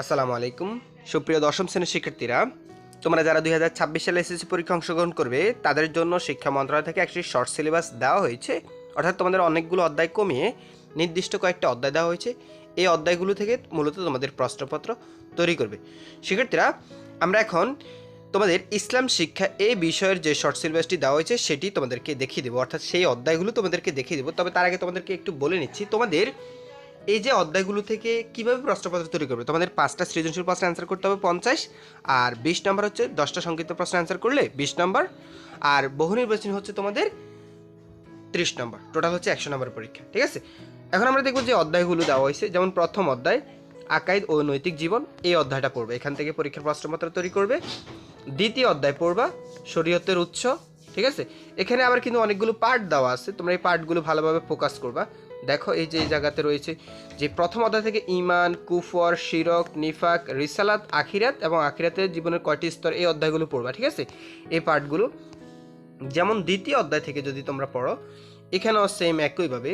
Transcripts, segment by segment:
আসসালামু আলাইকুম। সুপ্রিয় দশম শ্রেণির শিক্ষার্থীরা, তোমরা যারা দুই হাজার ছাব্বিশ সালে এসএসসি পরীক্ষা অংশগ্রহণ করবে, তাদের জন্য শিক্ষা মন্ত্রণালয় থেকে একটি শর্ট সিলেবাস দেওয়া হয়েছে। অর্থাৎ তোমাদের অনেকগুলো অধ্যায় কমিয়ে নির্দিষ্ট কয়েকটা অধ্যায় দেওয়া হয়েছে। এই অধ্যায়গুলো থেকে মূলত তোমাদের প্রশ্নপত্র তৈরি করবে। শিক্ষার্থীরা, আমরা এখন তোমাদের ইসলাম শিক্ষা এই বিষয়ের যে শর্ট সিলেবাসটি দেওয়া হয়েছে, সেটি তোমাদেরকে দেখিয়ে দেবো। অর্থাৎ সেই অধ্যায়গুলো তোমাদেরকে দেখিয়ে দেবো। তবে তার আগে তোমাদেরকে একটু বলে নিচ্ছি, তোমাদের এই যে অধ্যায়গুলো থেকে কীভাবে প্রশ্নপত্র তৈরি করবে? তোমাদের পাঁচটা সৃজনশীল প্রশ্ন অ্যান্সার করতে হবে পঞ্চাশ, আর বিশ নম্বর হচ্ছে দশটা সংক্ষিপ্ত প্রশ্ন অ্যান্সার করলে বিশ নম্বর আর বহু নির্বাচনী হচ্ছে তোমাদের ত্রিশ নম্বর টোটাল হচ্ছে একশো নম্বর পরীক্ষা, ঠিক আছে? এখন আমরা দেখব যে অধ্যায়গুলো দেওয়া হয়েছে। যেমন প্রথম অধ্যায়, আকাইদ ও নৈতিক জীবন, এই অধ্যায়টা পড়বে। এখান থেকে পরীক্ষার প্রশ্নপত্র তৈরি করবে। দ্বিতীয় অধ্যায় পড়বা, শরীয়তের উৎস ঠিক আছে? এখানে আবার কিন্তু অনেকগুলো পার্ট দেওয়া আছে। তোমরা এই পার্টগুলো ভালোভাবে ফোকাস করবা। দেখো, এই যে এই জায়গাতে রয়েছে যে প্রথম অধ্যায় থেকে ইমান কুফর, শিরক, নিফাক, রিসালাত, আখিরাত এবং আখিরাতের জীবনের কয়টি স্তর এই অধ্যায়গুলো পড়বা, ঠিক আছে? এই পার্টগুলো যেমন দ্বিতীয় অধ্যায় থেকে যদি তোমরা পড়ো, এখানেও সেম একইভাবে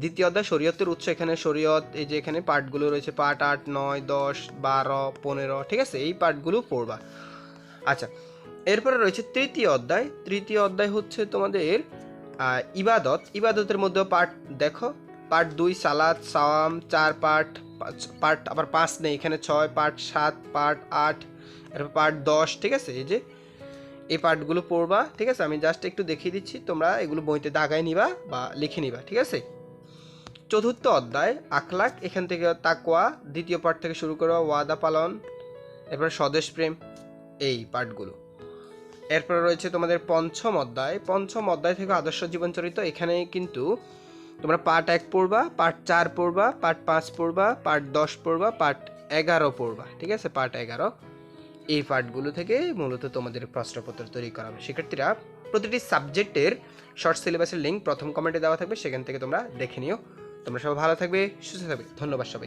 দ্বিতীয় অধ্যায় শরীয়তের উৎস এখানে শরীয়ত, এই যে এখানে পার্টগুলো রয়েছে পার্ট আট, নয়, দশ, বারো, পনেরো, ঠিক আছে? এই পার্টগুলো পড়বা। আচ্ছা এরপরে রয়েছে তৃতীয় অধ্যায়। তৃতীয় অধ্যায় হচ্ছে তোমাদের ইবাদত। ইবাদতের মধ্যেও পার্ট দেখো। পার্ট দুই সালাদ সাওয়াম, চার পার্ট পার্ট আবার পাঁচ নেই, এখানে ছয় পার্ট সাত পার্ট আট, এরপর পার্ট দশ, ঠিক আছে? এই যে এই পার্টগুলো পড়বা, ঠিক আছে? আমি জাস্ট একটু দেখিয়ে দিচ্ছি, তোমরা এগুলো বইতে দাগায় নিবা বা লিখে নিবা, ঠিক আছে? চতুর্থ অধ্যায়, আখলাক, এখান থেকে তাকওয়া, দ্বিতীয় পার্ট থেকে শুরু করো ওয়াদা পালন, এরপর স্বদেশ প্রেম, এই পার্টগুলো এরপরে রয়েছে তোমাদের পঞ্চম অধ্যায়। পঞ্চম অধ্যায় থেকে আদর্শ জীবন চরিত্র এখানে কিন্তু তোমরা পার্ট এক পড়বা, পার্ট চার পড়বা, পার্ট পাঁচ পড়বা, পার্ট দশ পড়বা, পার্ট এগারো পড়বা। ঠিক আছে? পার্ট এগারো। এই পার্টগুলো থেকে মূলত তোমাদের প্রশ্নপত্র তৈরি করা হবে। শিক্ষার্থীরা, প্রতিটি সাবজেক্টের শর্ট সিলেবাসের লিঙ্ক প্রথম কমেন্টে দেওয়া থাকবে। সেখান থেকে তোমরা দেখে নিও। তোমরা সবাই ভালো থাকবে, সুস্থ থাকবে। ধন্যবাদ সবাই